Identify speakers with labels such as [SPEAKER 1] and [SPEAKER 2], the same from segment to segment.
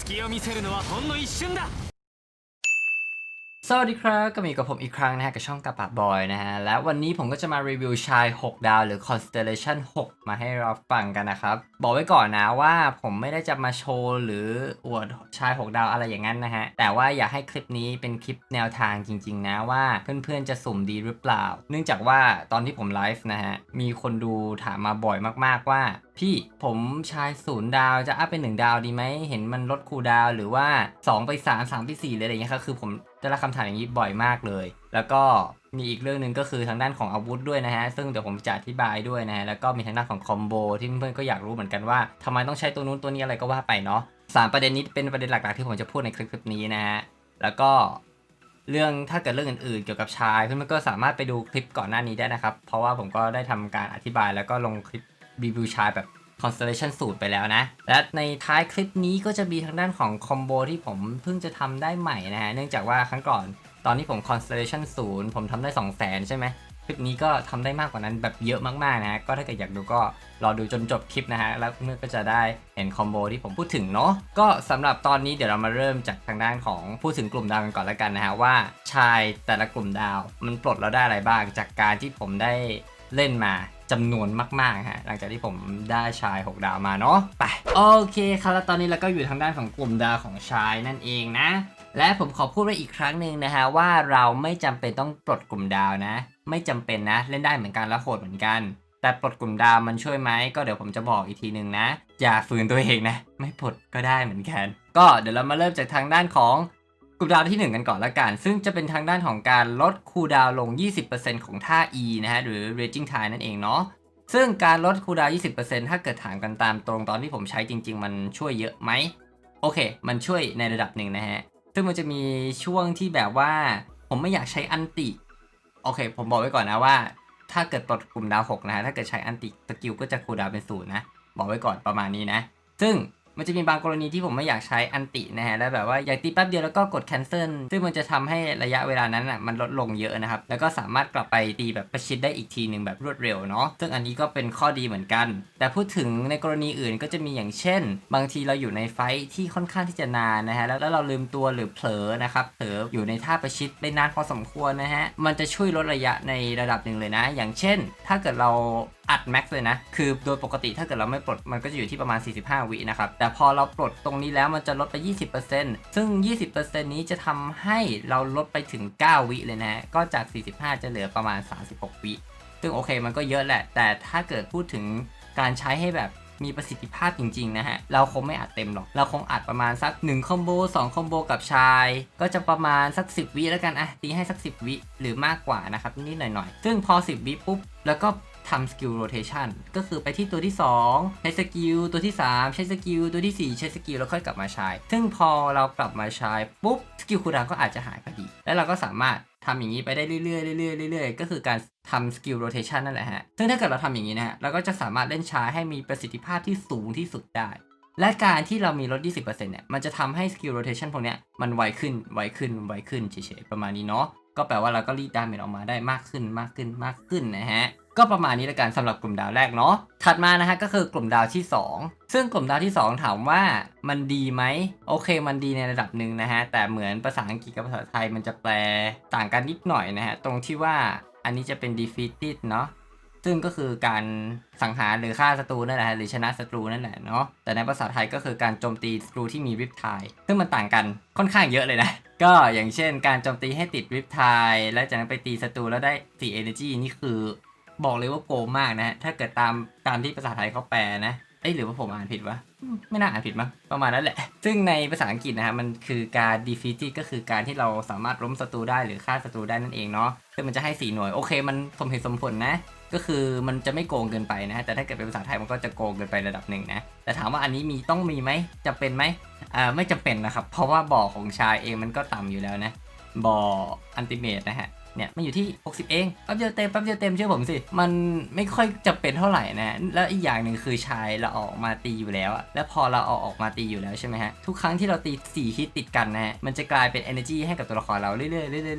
[SPEAKER 1] 隙を見せるのはほんの一瞬だ
[SPEAKER 2] สวัสดีครับก็มีกับผมอีกครั้งนะฮะกับช่องกระปะบอยนะฮะ และวันนี้ผมก็จะมารีวิวชาย 6 ดาวหรือ Constellation 6 มาให้เราฟังกันนะครับ บอกไว้ก่อนนะว่าผมไม่ได้จะมาโชว์หรืออวดชาย 6 ดาวอะไรอย่างนั้นนะฮะ แต่ว่าอยากให้คลิปนี้เป็นคลิปแนวทางจริง ๆ นะว่าเพื่อนๆจะสุ่มดีหรือเปล่า เนื่องจากว่าตอนที่ผมไลฟ์นะฮะ มีคนดูถามมาบ่อยมากๆว่า พี่ผมชายศูนย์ดาวจะอัพเป็นหนึ่งดาวดีไหมเห็นมันลดคูดาวหรือว่า 2 ไป 3 3 ไป4เลยอะไรเงี้ยครับคือผมได้รับคำถามอย่างนี้บ่อยมากเลย แล้วก็มีอีกเรื่องหนึ่งก็คือทางด้านของอาวุธด้วยนะฮะ ซึ่งเดี๋ยวผมจะอธิบายด้วยนะฮะ แล้วก็มีทางด้านของคอมโบที่เพื่อนๆก็อยากรู้เหมือนกันว่าทำไมต้องใช้ตัวนู้นตัวนี้อะไรก็ว่าไปเนาะสามประเด็นนี้เป็นประเด็นหลักๆที่ผมจะพูดในคลิปนี้นะฮะ แล้วก็เรื่องถ้าเกิดเรื่องอื่นๆเกี่ยวกับชายเพื่อนๆก็สามารถไปดูคลิปก่อนหน้านี้ได้นะครับ เพราะว่าผมก็ได้ทำการอธิบายแล้วก็ลงคลิป รีวิวชายแบบ Constellation สูตรไปแล้วนะ และในท้ายคลิปนี้ก็จะมีทางด้านของคอมโบที่ผมเพิ่งจะทำได้ใหม่นะฮะ เนื่องจากว่าครั้งก่อนตอนที่ผม Constellation 0ผมทำได้2 0 0 0 0 0ใช่ไหมคลิปนี้ก็ทำได้มากกว่านั้นแบบเยอะมากๆนะฮะ ก็ถ้าเกิดอยากดูก็รอดูจนจบคลิปนะฮะ แล้วเมื่อนก็จะได้เห็นคอมโบที่ผมพูดถึงเนาะ ก็สำหรับตอนนี้เดี๋ยวเรามาเริ่มจากทางด้านของพูดถึงกลุ่มดาวกันก่อนแล้วกันนะฮะว่าชายแต่ละกลุ่มดาว มันปลดเราได้อะไรบ้างจากการที่ผมได้เล่นมา จำนวนมากๆฮะหลังจากที่ผมได้ชาย 6 ดาวมาเนาะไปโอเคครับแล้วตอนนี้เราก็อยู่ทางด้านของกลุ่มดาวของชายนั่นเองนะ และผมขอพูดไว้อีกครั้งหนึ่งนะฮะว่าเราไม่จำเป็นต้องปลดกลุ่มดาวนะ ไม่จำเป็นนะเล่นได้เหมือนกันและโหดเหมือนกัน แต่ปลดกลุ่มดาวมันช่วยไหมก็เดี๋ยวผมจะบอกอีกทีหนึ่งนะ อย่าฝืนตัวเองนะ ไม่ปลดก็ได้เหมือนกัน ก็เดี๋ยวเรามาเริ่มจากทางด้านของ กลุ่มดาวที่ 1 กันก่อนละกัน ซึ่งจะเป็นทางด้านของการลดคูดาวลง 20%ของท่า E นะฮะ หรือ Raging Tide นั่นเองเนาะ ซึ่งการลดคูดาว 20%ถ้าเกิดถามกันตามตรงตอนที่ผมใช้จริง ๆ มันช่วยเยอะไหม โอเค มันช่วยในระดับหนึ่งนะฮะ ซึ่งมันจะมีช่วงที่แบบว่า ผมไม่อยากใช้อันติ โอเค ผมบอกไว้ก่อนนะว่า ถ้าเกิดปลดกลุ่มดาว 6 นะฮะ ถ้าเกิดใช้อันติสกิลก็จะคูดาวเป็นศูนย์นะ บอกไว้ก่อนประมาณนี้นะ ซึ่ง มันจะมีบางกรณีที่ผมไม่อยากใช้อันตินะฮะแล้วแบบว่าอยากตีแป๊บเดียวแล้วก็กด cancel ซึ่งมันจะทำให้ระยะเวลานั้นอะมันลดลงเยอะนะครับ แล้วก็สามารถกลับไปตีแบบประชิดได้อีกทีหนึ่งแบบรวดเร็วเนาะซึ่งอันนี้ก็เป็นข้อดีเหมือนกัน แต่พูดถึงในกรณีอื่นก็จะมีอย่างเช่น บางทีเราอยู่ในไฟท์ที่ค่อนข้างที่จะนานนะฮะแล้วแล้วเราลืมตัวหรือเผลอนะครับเผลออยู่ในท่าประชิดได้นานพอสมควรนะฮะมันจะช่วยลดระยะในระดับหนึ่งเลยนะ อย่างเช่น ถ้าเกิดเรา อัดแม็กซ์เลยนะ คือโดยปกติถ้าเกิดเราไม่ปลดมันก็จะอยู่ที่ประมาณ 45 วินะครับ แต่พอเราปลดตรงนี้แล้วมันจะลดไป 20%ซึ่ง 20%นี้จะทำให้เราลดไปถึง 9 วิเลยนะ ก็จาก 45 จะเหลือประมาณ 36 วิ ซึ่งโอเคมันก็เยอะแหละ แต่ถ้าเกิดพูดถึงการใช้ให้แบบมีประสิทธิภาพจริงๆนะฮะ เราคงไม่อัดเต็มหรอก เราคงอัดประมาณสัก1คอมโบ2คอมโบกับชาย ก็จะประมาณสัก 10 วิแล้วกันอะตีให้สัก 10 วิหรือมากกว่านะครับนิดๆหน่อยๆ ซึ่งพอ 10 วิปุ๊บ แล้วก็ ทำสกิลโรเทชันก็คือไปที่ตัวที่ 2 ใช้สกิลตัวที่ 3 ใช้สกิลตัวที่ 4 ใช้สกิลแล้วค่อยกลับมาใช้ ซึ่งพอเรากลับมาใช้ปุ๊บสกิลคูลดาวก็อาจจะหายพอดี แล้วเราก็สามารถทำอย่างนี้ไปได้เรื่อยๆเรื่อยๆเรื่อยๆก็คือการทำสกิลโรเทชันนั่นแหละฮะ ซึ่งถ้าเกิดเราทำอย่างนี้นะฮะเราก็จะสามารถเล่นช้าให้มีประสิทธิภาพที่สูงที่สุดได้ และการที่เรามีลด 20%เนี่ย มันจะทำให้สกิลโรเทชันพวกเนี้ยมันไวขึ้น ไวขึ้น ไวขึ้นเฉยๆประมาณนี้เนาะ ก็แปลว่าเราก็รีดดาเมจออกมาได้มากขึ้นมากขึ้นมากขึ้นนะฮะก็ประมาณนี้ละกันสำหรับกลุ่มดาวแรกเนาะถัดมานะฮะก็คือกลุ่มดาวที่ 2 ซึ่งกลุ่มดาวที่ 2 ถามว่ามันดีไหมโอเคมันดีในระดับหนึ่งนะฮะแต่เหมือนภาษาอังกฤษกับภาษาไทยมันจะแปลต่างกันนิดหน่อยนะฮะตรงที่ว่าอันนี้จะเป็น defeated เนาะ ซึ่งก็คือการสังหารหรือฆ่าศัตรูนั่นแหละหรือชนะศัตรูนั่นแหละเนาะแต่ในภาษาไทยก็คือการโจมตีศัตรูที่มีริปทายซึ่งมันต่างกันค่อนข้างเยอะเลยนะ ก็อย่างเช่น การโจมตีให้ติดริปทายแล้วจากนั้นไปตีศัตรูแล้วได้4 energy นี่คือ บอกเลยว่าโกงมากนะฮะถ้าเกิดตามตามที่ภาษาไทยเขาแปลนะเอ้ยหรือว่าผมอ่านผิดวะไม่น่าอ่านผิดมั้งประมาณนั้นแหละ ซึ่งในภาษาอังกฤษนะฮะมันคือการ defeat ก็คือการที่เราสามารถล้มศัตรูได้หรือฆ่าศัตรูได้นั่นเองเนาะซึ่งมันจะให้4หน่วยโอเค มันสมเหตุสมผลนะ ก็คือมันจะไม่โกงเกินไปนะฮะแต่ถ้าเกิดเป็นภาษาไทยมันก็จะโกงเกินไประดับหนึ่งนะ แต่ถามว่าอันนี้มีต้องมีไหมจะเป็นไหมอ่าไม่จำเป็นนะครับ เพราะว่าบ่อของชายเองมันก็ต่ำอยู่แล้วนะบ่ออันติเมตนะฮะ เนี่ยมันอยู่ที่ 60 เองแป๊บเดียวเต็มแป๊บเดียวเต็มเชื่อผมสิ มันไม่ค่อยจะเป็นเท่าไหร่นะ แล้วอีกอย่างหนึ่งคือชายเราออกมาตีอยู่แล้วอะแล้วพอเราเอาออกมาตีอยู่แล้วใช่ไหมฮะ ทุกครั้งที่เราตีสี่ฮิตติดกันนะฮะ มันจะกลายเป็น energy ให้กับตัวละครเราเรื่อยๆเรื่อยๆเรื่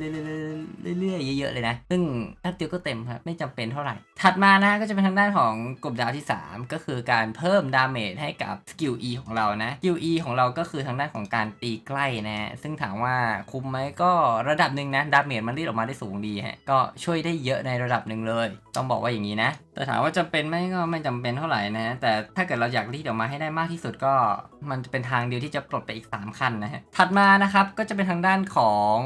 [SPEAKER 2] อยๆเรื่อยๆเยอะๆเลยนะ ซึ่งแป๊บเดียวก็เต็มครับ ไม่จำเป็นเท่าไหร่ ถัดมานะก็จะเป็นทางด้านของกลุ่มดาวที่ 3 ก็คือการเพิ่มดาเมจให้กับสกิล E ของเรานะ สกิล E ของเราก็คือทางด้านของการตีใกล้นะ ซึ่งถามว่าคุ้มไหมก็ระดับหนึ่งนะ ดาเมจมันรีดออกมาได้สงดีฮะก็ช่วยได้เยอะในระดับหนึ่งเลย ต้องบอกว่าอย่างนี้นะ แต่ถามว่าจำเป็นไหมก็ไม่จำเป็นเท่าไหร่นะแต่ถ้าเกิดเราอยากรีดออกมาให้ได้มากที่สุดก็ มันจะเป็นทางเดียวที่จะปลดไปอีก 3 ขั้นนะฮะถัดมานะครับก็จะเป็นทางด้านของ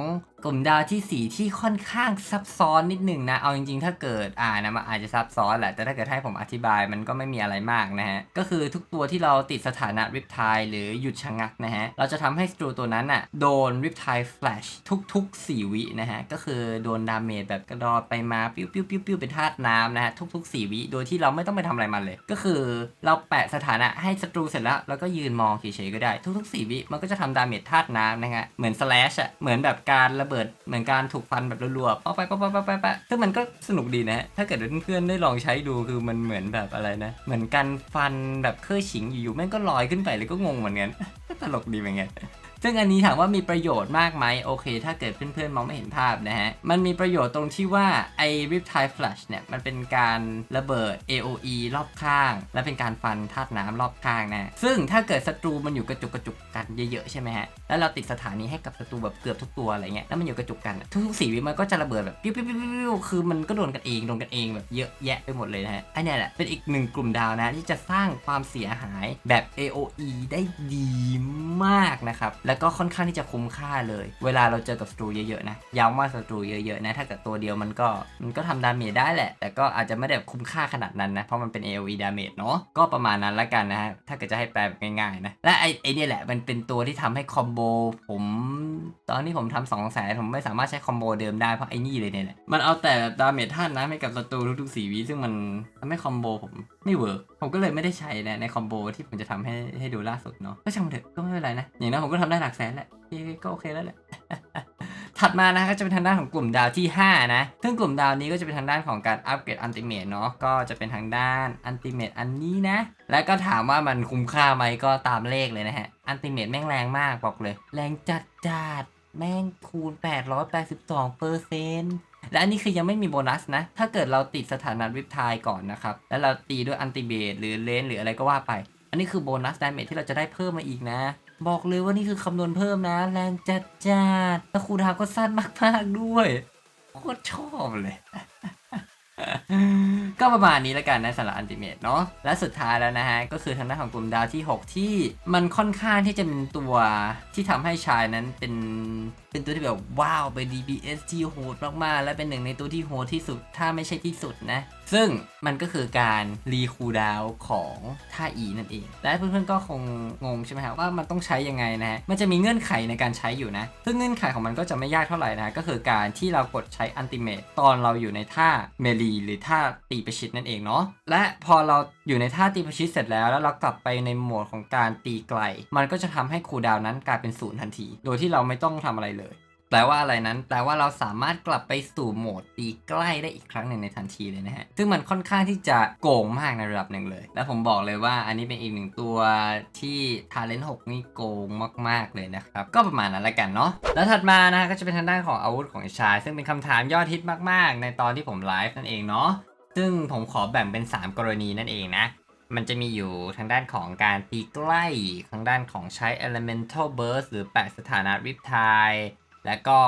[SPEAKER 2] ลุ่มดาวที่ 4 ที่ค่อนข้างซับซ้อนนิดหนึ่งนะ เอาจริงๆ ถ้าเกิดอ่านนะมันอาจจะซับซ้อนแหละ แต่ถ้าเกิดให้ผมอธิบายมันก็ไม่มีอะไรมากนะฮะ ก็คือทุกตัวที่เราติดสถานะริปทายหรือหยุดชะงักนะฮะ เราจะทำให้สตรูตัวนั้นอะโดนริปทายแฟลชทุกๆ 4 วินะฮะ ก็คือโดนดาเมจแบบกระดอไปมาปิ้วปิ้วปิ้วปิ้วเป็นธาตุน้ำนะฮะทุกๆ 4 วิ โดยที่เราไม่ต้องไปทำอะไรมันเลย ก็คือเราแปะสถานะให้ศัตรูเสร็จแล้วแล้วก็ยืนมองเฉยๆก็ได้ทุกๆ4วิมันก็จะทำดาเมจธาตุน้ำนะฮะเหมือนสแลชอะเหมือนแบบการระเบิดเหมือนการถูกฟันแบบรัวๆป๊อปไปป๊อปไปป๊อปไปป๊อปซึ่งมันก็สนุกดีนะฮะถ้าเกิดเพื่อนๆได้ลองใช้ดูคือมันเหมือนแบบอะไรนะ เหมือนการฟันแบบเครื่อฉิงอยู่ๆแม่งก็ลอยขึ้นไปเลยก็งงเหมือนกันตลกดีเหมือนกัน ซึ่งอันนี้ถามว่ามีประโยชน์มากไหมโอเค ถ้าเกิดเพื่อนๆมองไม่เห็นภาพนะฮะ มันมีประโยชน์ตรงที่ว่าไอ้ Riptide Flash เนี่ย มันเป็นการระเบิด AOE รอบข้าง และเป็นการฟันธาตุน้ำรอบข้างนะ ซึ่งถ้าเกิดศัตรูมันอยู่กระจุกกระจุกกันเยอะๆใช่ไหมฮะ แล้วเราติดสถานีให้กับศัตรูแบบเกือบทุกตัวอะไรเงี้ย แล้วมันอยู่กระจุกกัน ทุกๆสี่วิมันก็จะระเบิดแบบปิ้วปิ้วปิ้วปิ้วคือมันก็โดนกันเองโดนกันเองแบบเยอะแยะไปหมดเลยนะฮะไอเนี่ยแหละเป็นอีกหนึ่งกลุ่มดาวนะที่จะสร้างความเสียหายแบบ AOE ได้ดีมากนะครับแล้วก็ค่อนข้างที่จะคุ้มค่าเลย เวลาเราเจอกับศัตรูเยอะๆนะย้ำว่าศัตรูเยอะๆนะถ้าเกิดตัวเดียวมันก็มันก็ทำดาเมจได้แหละ แต่ก็อาจจะไม่ได้แบบคุ้มค่าขนาดนั้นนะ เพราะมันเป็น AOE ดาเมจเนาะก็ประมาณนั้นละกันนะฮะถ้าเกิดจะให้แปลแบบง่ายๆนะและไอ้ไอ้เนี่ยแหละมันเป็นตัวที่ทำให้คอมโบผมตอนที่ผมทำสองแสนผมไม่สามารถใช้คอมโบเดิมได้เพราะไอ้นี่เลยเนี่ยแหละมันเอาแต่ดาเมจท่านนะให้กับศัตรูทุกๆสีวิซึ่งมันทำให้คอมโบผม ไม่เวิร์กผมก็เลยไม่ได้ใช้นะในคอมโบที่ผมจะทำให้ให้ดูล่าสุดเนาะก็ช่างมันเถอะก็ไม่เป็นไรนะ อย่างนั้นผมก็ทำได้หลักแสนแหละก็โอเคแล้วแหละถัดมานะก็จะเป็นทางด้านของกลุ่มดาวที่ 5 นะ ซึ่งกลุ่มดาวนี้ก็จะเป็นทางด้านของการอัปเกรดอันติเมตเนาะ ก็จะเป็นทางด้านอันติเมตอันนี้นะ และก็ถามว่ามันคุ้มค่าไหมก็ตามเลขเลยนะฮะ อันติเมตแม่งแรงมากบอกเลย แรงจัดจัดแม่งคูณ 882เปอร์เซ็นต์ และอันนี้คือยังไม่มีโบนัสนะ ถ้าเกิดเราติดสถานะวิปทายก่อนนะครับ แล้วเราตีด้วยอันติเบตหรือเลนหรืออะไรก็ว่าไป อันนี้คือโบนัสดาเมจที่เราจะได้เพิ่มมาอีกนะ บอกเลยว่านี่คือคำนวณเพิ่มนะ แรงจัดจัดแล้วคูดาวก็สั้นมากๆด้วย โคตรชอบเลย ก็ประมาณนี้แล้วกันนะสำหรับอันติเมตเนาะและสุดท้ายแล้วนะฮะ ก็คือทางด้านของกลุ่มดาวที่ 6 ที่มันค่อนข้างที่จะเป็นตัวที่ทำให้ชายนั้นเป็นเป็นตัวที่แบบว้าวเป็น DPS ที่โหดมากๆ และเป็นหนึ่งในตัวที่โหดที่สุดถ้าไม่ใช่ที่สุดนะ ซึ่งมันก็คือการรีคูดาวของท่า E นั่นเอง และเพื่อนๆก็คงงงใช่ไหมครับว่ามันต้องใช้ยังไงนะฮะ มันจะมีเงื่อนไขในการใช้อยู่นะ ซึ่งเงื่อนไขของมันก็จะไม่ยากเท่าไหร่นะ ก็คือการที่เรากดใช้อันติเมตตอนเราอยู่ในท่าเมลีหรือท่าตีประชิดนั่นเองเนาะ และพอเราอยู่ในท่าตีประชิดเสร็จแล้วแล้วเรากลับไปในโหมดของการตีไกล มันก็จะทำให้คูดาวน์นั้นกลายเป็นศูนย์ทันที โดยที่เราไม่ต้องทำอะไรเลย แปลว่าอะไรนั้น แปลว่าเราสามารถกลับไปสู่โหมดตีใกล้ได้อีกครั้งหนึ่งในทันทีเลยนะฮะ ซึ่งมันค่อนข้างที่จะโกงมากในระดับหนึ่งเลย และผมบอกเลยว่าอันนี้เป็นอีกหนึ่งตัวที่ Talent 6นี่โกงมาก ๆ เลยนะครับ ก็ประมาณนั้นละกันเนาะ แล้วถัดมานะฮะก็จะเป็นทางด้านของอาวุธของชาย ซึ่งเป็นคำถามยอดฮิตมาก ๆ ในตอนที่ผมไลฟ์นั่นเองเนาะ ซึ่งผมขอแบ่งเป็น 3 กรณีนั่นเองนะมันจะมีอยู่ทางด้านของการตีใกล้ ทางด้านของใช้ elemental burst หรือแปะสถานะ riptide และก็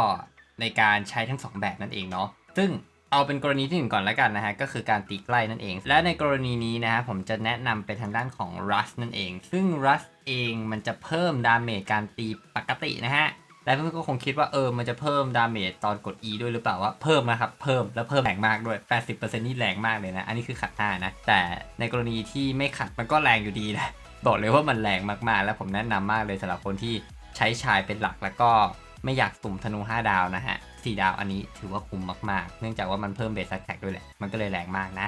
[SPEAKER 2] ในการใช้ทั้ง 2 แบบนั่นเองเนาะซึ่งเอาเป็นกรณีที่หนึ่งก่อนแล้วกันนะฮะก็คือการตีใกล้นั่นเอง และในกรณีนี้นะฮะผมจะแนะนำไปทางด้านของ rust นั่นเอง ซึ่ง rust เองมันจะเพิ่มดาเมจการตีปกตินะฮะและเพื่อนก็คงคิดว่าเออมันจะเพิ่มดาเมจตอนกด E ด้วยหรือเปล่าว่าเพิ่มนะครับ เพิ่มแล้วเพิ่มแรงมากด้วย 80%นี่แรงมากเลยนะ อันนี้คือขัดหน้านะ แต่ในกรณีที่ไม่ขัดมันก็แรงอยู่ดีนะบอกเลยว่ามันแรงมากๆ แล้วผมแนะนำมากเลยสำหรับคนที่ใช้ชายเป็นหลักแล้วก็ ไม่อยากสุ่มธนู5 ดาวนะฮะ4ดาวอันนี้ถือว่าคุ้มมากๆ เนื่องจากว่ามันเพิ่มเบสแท็กด้วยแหละ มันก็เลยแรงมากนะ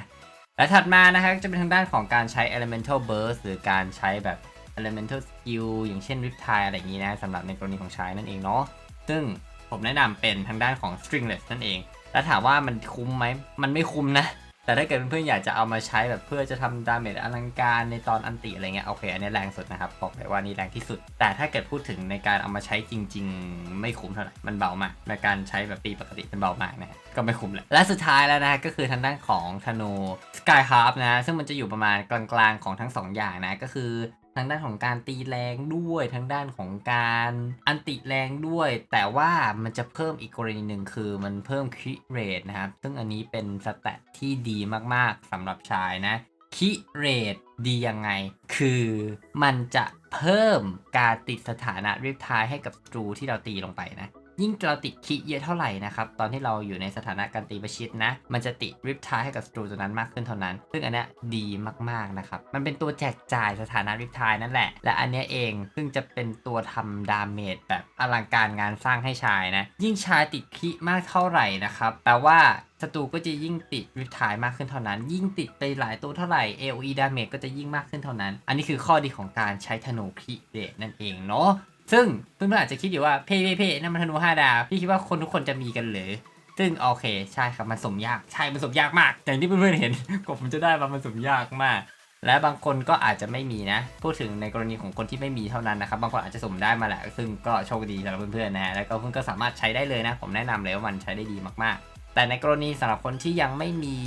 [SPEAKER 2] และถัดมานะครับจะเป็นทางด้านของการใช้ elemental burst หรือการใช้แบบ elemental skill อย่างเช่น riptide อะไรอย่างนี้นะสำหรับในกรณีของใชายนั่นเองเนาะซึ่งผมแนะนำเป็นทางด้านของ stringless นั่นเอง แล้วถามว่ามันคุ้มไหมมันไม่คุ้มนะ แต่ถ้าเกิดเพื่อนๆอยากจะเอามาใช้แบบเพื่อจะทำดาเมจอลังการในตอนอันติอะไรเงี้ยโอเคอันนี้แรงสุดนะครับบอกเลยว่านี่แรงที่สุด แต่ถ้าเกิดพูดถึงในการเอามาใช้จริง ๆ ไม่คุ้มเท่าไหร่มันเบามากในการใช้แบบตีปกติมันเบามากนะฮะก็ไม่คุ้มแหละและสุดท้ายแล้วนะก็คือทางด้านของธนู Sky Harp นะซึ่งมันจะอยู่ประมาณกลางๆของทั้งสองอย่างนะก็คือ ทางด้านของการตีแรงด้วยทางด้านของการอันติแรงด้วย แต่ว่ามันจะเพิ่มอีกกรณีหนึ่งคือมันเพิ่มคิเรทนะครับ ซึ่งอันนี้เป็นสแตทที่ดีมากๆสำหรับชายนะคิเรทดียังไง คือมันจะเพิ่มการติดสถานะเรียบทายให้กับตรูที่เราตีลงไปนะ ยิ่งเราติดคิเยอะเท่าไหร่นะครับ ตอนที่เราอยู่ในสถานะการตีประชิดนะ มันจะติดริปทายให้กับสตรูตัวนั้นมากขึ้นเท่านั้น ซึ่งอันนี้ดีมากๆนะครับ มันเป็นตัวแจกจ่ายสถานะริปทายนั่นแหละ และอันนี้เองซึ่งจะเป็นตัวทำดาเมจแบบอลังการงานสร้างให้ชายนะ ยิ่งชายติดคิมากเท่าไหร่นะครับแปลว่าศัตรูก็จะยิ่งติดริทายมากขึ้นเท่านั้น ยิ่งติดไปหลายตัวเท่าไหร่ AOE ดาเมจก็จะยิ่งมากขึ้นเท่านั้น อันนี้คือข้อดีของการใช้ธนูคิเรทนั่นเองเนาะ ซึ่งเพื่อนๆอาจจะคิดอยู่ว่าเพ่เพ่เพ่นั่นมันธนูห้าดาวพี่คิดว่าคนทุกคนจะมีกันหรือซึ่งโอเคใช่ครับมันสมยากใช่มันสมยากมากอย่างที่เพื่อนๆเห็นกว่าผมจะได้มามันสมยากมาก และบางคนก็อาจจะไม่มีนะ พูดถึงในกรณีของคนที่ไม่มีเท่านั้นนะครับบางคนอาจจะสมได้มาแหละซึ่งก็โชคดีสำหรับเพื่อนๆนะฮะแล้วก็เพื่อนก็สามารถใช้ได้เลยนะ ผมแนะนำเลยว่ามันใช้ได้ดีมากๆ แต่ในกรณีสำหรับคนที่ยังไม่มี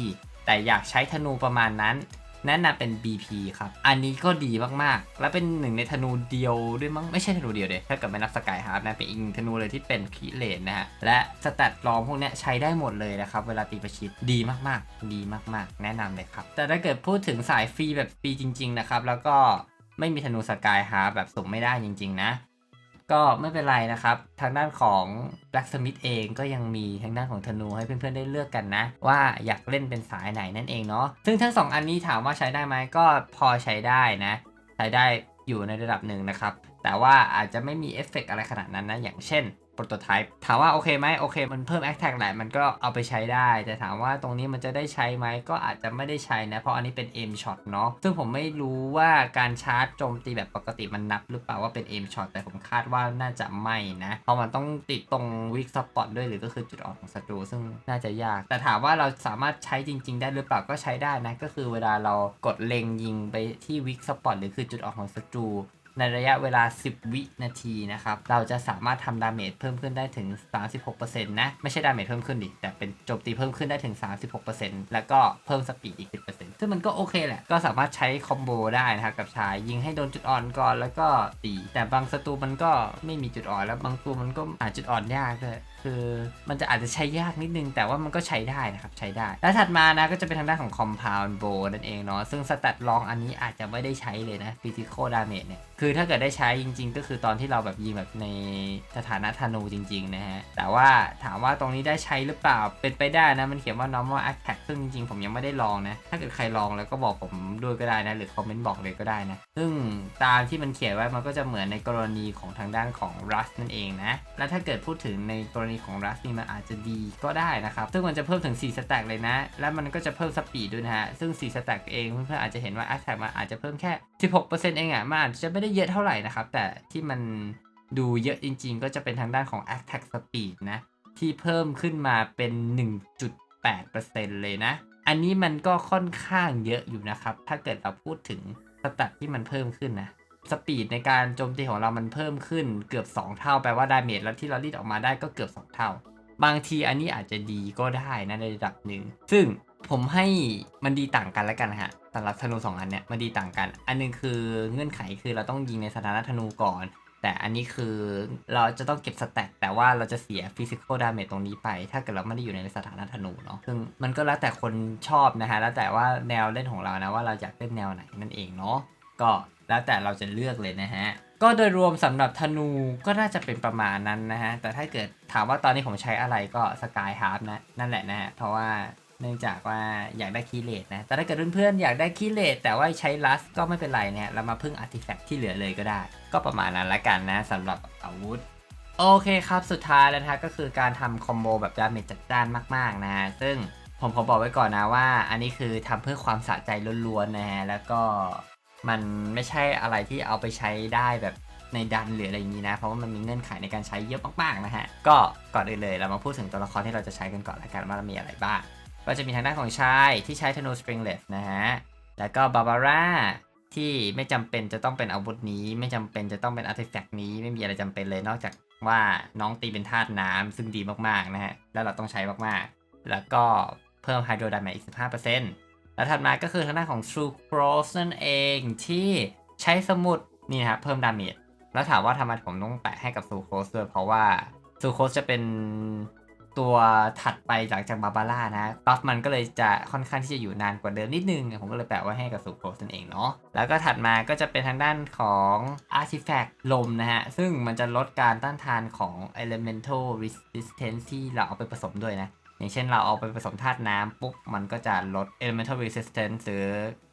[SPEAKER 2] แต่อยากใช้ธนูประมาณนั้น แนะนำเป็น BP ครับ อันนี้ก็ดีมากๆ และเป็นหนึ่งในธนูเดียวด้วยมั้งไม่ใช่ธนูเดียวเดยถ้าเกิดไม่นับสกายฮาร์ดนะเป็นอีกธนูเลยที่เป็นคีเลนนะฮะและสแตทรองพวกนี้ใช้ได้หมดเลยนะครับ เวลาตีประชิดดีมากๆ ดีมากๆ แนะนำเลยครับ แต่ถ้าเกิดพูดถึงสายฟรีแบบฟรีจริง ๆ นะครับ แล้วก็ไม่มีธนูสกายฮาร์ดแบบส่งไม่ได้จริง ๆ นะ ก็ไม่เป็นไรนะครับ ทางด้านของ Blacksmith เองก็ยังมีทางด้านของธนูให้เพื่อนๆได้เลือกกันนะ ว่าอยากเล่นเป็นสายไหนนั่นเองเนาะซึ่งทั้งสองอันนี้ถามว่าใช้ได้ไหมก็พอใช้ได้นะ ใช้ได้อยู่ในระดับหนึ่งนะครับ แต่ว่าอาจจะไม่มีเอฟเฟกต์อะไรขนาดนั้นนะอย่างเช่น โปรโตไทป์ถามว่าโอเคไหมโอเค มันเพิ่มแอคแท็กแหละมันก็เอาไปใช้ได้ แต่ถามว่าตรงนี้มันจะได้ใช้ไหมก็อาจจะไม่ได้ใช้นะ เพราะอันนี้เป็น aim shot เนาะซึ่งผมไม่รู้ว่าการชาร์จโจมตีแบบปกติมันนับหรือเปล่าว่าเป็น aim shot แต่ผมคาดว่าน่าจะไม่นะ เพราะมันต้องติดตรง weak spot ด้วยหรือก็คือจุดอ่อนของศัตรูซึ่งน่าจะยาก แต่ถามว่าเราสามารถใช้จริง ๆ ได้หรือเปล่าก็ใช้ได้นะก็คือเวลาเรากดเล็งยิงไปที่ weak spot หรือคือจุดอ่อนของศัตรู ในระยะเวลา 10 วินาทีนะครับ เราจะสามารถทำดาเมจเพิ่มขึ้นได้ถึง 36%นะ ไม่ใช่ดาเมจเพิ่มขึ้นดิ แต่เป็นโจมตีเพิ่มขึ้นได้ถึง 36%แล้วก็เพิ่มสปีดอีก 10%ซึ่งมันก็โอเคแหละ ก็สามารถใช้คอมโบได้นะครับกับชายยิงให้โดนจุดอ่อนก่อนแล้วก็ตี แต่บางศัตรูมันก็ไม่มีจุดอ่อนแล้วบางตัวมันก็หาจุดอ่อนยากด้วยคือมันจะอาจจะใช้ยากนิดนึง แต่ว่ามันก็ใช้ได้นะครับ ใช้ได้ แล้วถัดมานะก็จะเป็นทางด้านของ compound bow นั่นเองเนาะซึ่งสแตทลองอันนี้อาจจะไม่ได้ใช้เลยนะ physical damage เนี่ยคคือถ้าเกิดได้ใช้จริง ๆ ก็คือตอนที่เราแบบยิงแบบในสถานะธนูจริง ๆ นะฮะ แต่ว่าถามว่าตรงนี้ได้ใช้หรือเปล่า เป็นไปได้นะ มันเขียนว่า normal attack ซึ่งจริง ๆ ผมยังไม่ได้ลองนะ ถ้าเกิดใครลองแล้วก็บอกผมด้วยก็ได้นะ หรือคอมเมนต์บอกเลยก็ได้นะ ซึ่งตามที่มันเขียนไว้มันก็จะเหมือนในกรณีของทางด้านของ Rust นั่นเองนะ และถ้าเกิดพูดถึงในกรณีของ Rust นี่มันอาจจะดีก็ได้นะครับ ซึ่งมันจะเพิ่มถึง4สแต็กเลยนะ และมันก็จะเพิ่มสปีดด้วยนะฮะ ซึ่ง4สแต็กเองเพื่อนๆอาจจะเห็นว่า attack มันอาจจะเพิ่มแค่ 16%เองอะมันอาจจะไม่ได้เยอะเท่าไหร่นะครับ แต่ที่มันดูเยอะจริง ๆ ก็จะเป็นทางด้านของ attack speed นะ ที่เพิ่มขึ้นมาเป็น 1.8%เลยนะ อันนี้มันก็ค่อนข้างเยอะอยู่นะครับ ถ้าเกิดเราพูดถึงสแตทที่มันเพิ่มขึ้นนะสปีดในการโจมตีของเรามันเพิ่มขึ้นเกือบ 2 เท่า แปลว่าดาเมจแล้วที่เรารีดออกมาได้ก็เกือบ 2 เท่า บางทีอันนี้อาจจะดีก็ได้นะในระดับหนึ่ง ซึ่ง ผมให้มันดีต่างกันแล้วกันฮะสำหรับธนูสองอันเนี้ยมันดีต่างกัน อันหนึงคือเงื่อนไขคือเราต้องยิงในสถานะธนูก่อน แต่อันนี้คือเราจะต้องเก็บสแต็กแต่ว่าเราจะเสียฟิสิก a l ดาเมจตรงนี้ไป ถ้าเกิดเราไม่ได้อยู่ในสถานะธนูเนาะซึ่งมันก็แล้วแต่คนชอบนะฮะแล้วแต่ว่าแนวเล่นของเรานะว่าเราอยากเล่นแนวไหนนั่นเองเนาะก็แล้วแต่เราจะเลือกเลยนะฮะก็โดยรวมสำหรับธนูก็น่าจะเป็นประมาณนั้นนะฮะ แต่ถ้าเกิดถามว่าตอนนี้ผมใช้อะไรก็สกายฮาร์ปนะ นั่นแหละนะฮะ เพราะว่า เนื่องจากว่าอยากได้คีเลตนะ แต่ถ้าเกิดเพื่อนๆอยากได้คีเลตแต่ว่าใช้ลัสก็ไม่เป็นไรเนี่ยเรามาพึ่งอาร์ติแฟกต์ที่เหลือเลยก็ได้ ก็ประมาณนั้นละกันนะสำหรับอาวุธโอเคครับ สุดท้ายแล้วนะก็คือการทำคอมโบแบบดาเมจจัดจ้านมากๆนะฮะซึ่งผมขอบอกไว้ก่อนนะว่า อันนี้คือทำเพื่อความสะใจล้วนๆนะฮะแล้วก็มันไม่ใช่อะไรที่เอาไปใช้ได้แบบในดันหรืออะไรอย่างนี้นะ เพราะว่ามันมีเงื่อนไขในการใช้เยอะมากๆนะฮะ ก็ก่อนอื่นเลยเรามาพูดถึงตัวละครที่เราจะใช้กันก่อนละกันว่าเรามีอะไรบ้าง ก็จะมีทางด้านของชายที่ใช้ธนูสปริงเลสนะฮะ แล้วก็บาบาร่าที่ไม่จำเป็นจะต้องเป็นอาวุธนี้ ไม่จำเป็นจะต้องเป็นอาร์ติแฟกต์นี้ไม่มีอะไรจำเป็นเลยนอกจากว่าน้องตีเป็นธาตุน้ำซึ่งดีมากๆนะฮะ แล้วเราต้องใช้มากๆ แล้วก็เพิ่มไฮโดรไดนามิกอีก 15%แล้วถัดมาก็คือทางด้านของ True Cross นั่นเองที่ใช้สมุดนี่นะครับเพิ่มดาเมจแล้วถามว่าทำไมผมต้องแปะให้กับ True Cross ด้วยเพราะว่า True Cross จะเป็น ตัวถัดไปหลังจากบาบาร่านะบัฟมันก็เลยจะค่อนข้างที่จะอยู่นานกว่าเดิมนิดนึง ผมก็เลยแปะไว้ให้กับ True Cross นั่นเองเนาะแล้วก็ถัดมาก็จะเป็นทางด้านของ Artifact ลมนะฮะ ซึ่งมันจะลดการต้านทานของ Elemental Resistance ที่เราเอาไปผสมด้วยนะ อย่างเช่นเราเอาไปผสมธาตุน้ำปุ๊บ มันก็จะลด elemental resistance หรือ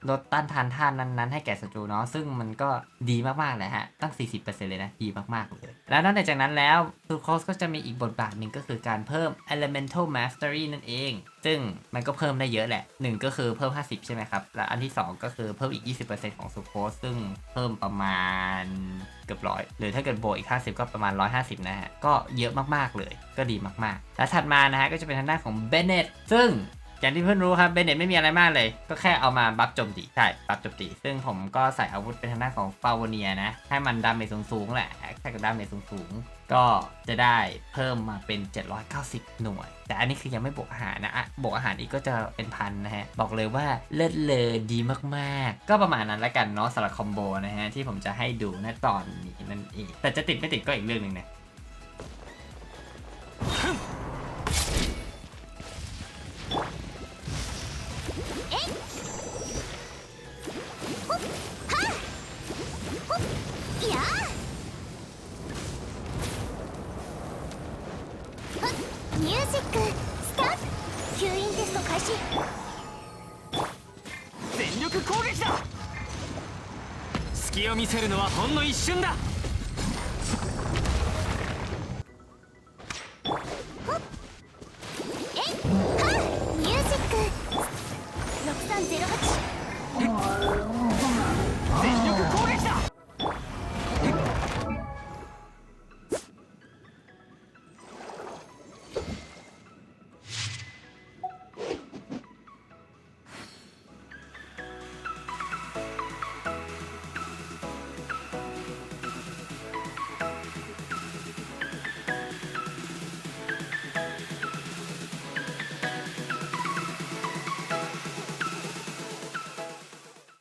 [SPEAKER 2] ลดต้านทานธาตุนั้นๆให้แก่ศัตรูเนาะซึ่งมันก็ดีมากๆเลยฮะ ตั้ง 40%เลยนะ ดีมากๆเลย แล้วนอกจากนั้นแล้ว t u c o s ก็จะมีอีกบทบาทหนึ่งก็คือการเพิ่ม elemental mastery นั่นเอง ซึ่งมันก็เพิ่มได้เยอะแหละ 1 ก็คือเพิ่ม 50 ใช่ไหมครับ และอันที่ 2 ก็คือเพิ่มอีก 20%ของ s u c o s ซึ่งเพิ่มประมาณเกือบร้อยหรือถ้าเกิดโบอีก 50 ก็ประมาณ 150 นะฮะ ก็เยอะมากๆเลย ก็ดีมากๆ แล้วถัดมานะฮะก็จะเป็นทางด้านของเบเน t ซึ่ง อย่างที่เพื่อนรู้ครับเบเน t ไม่มีอะไรมากเลย ก็แค่เอามาบัฟโจมตีใช่บัฟโจมตีซึ่งผมก็ใส่อาวุธเป็นทางด้านของฟาวเนียนะให้มันดาเมจสูงๆแหละแค่กับดาเมจสูงๆ ก็จะได้เพิ่มมาเป็น 790 หน่วย แต่อันนี้คือยังไม่บวกอาหารนะอะบวกอาหารอีกก็จะเป็นพันนะฮะ บอกเลยว่าเลิศเลอดีมากๆ ก็ประมาณนั้นละกันเนาะสำหรับคอมโบนะฮะที่ผมจะให้ดูณตอนนี้นั่นเองแต่จะติดไม่ติดก็อีกเรื่องหนึ่งนะ
[SPEAKER 1] を見せるのはほんの一瞬だ。ミュージック。6308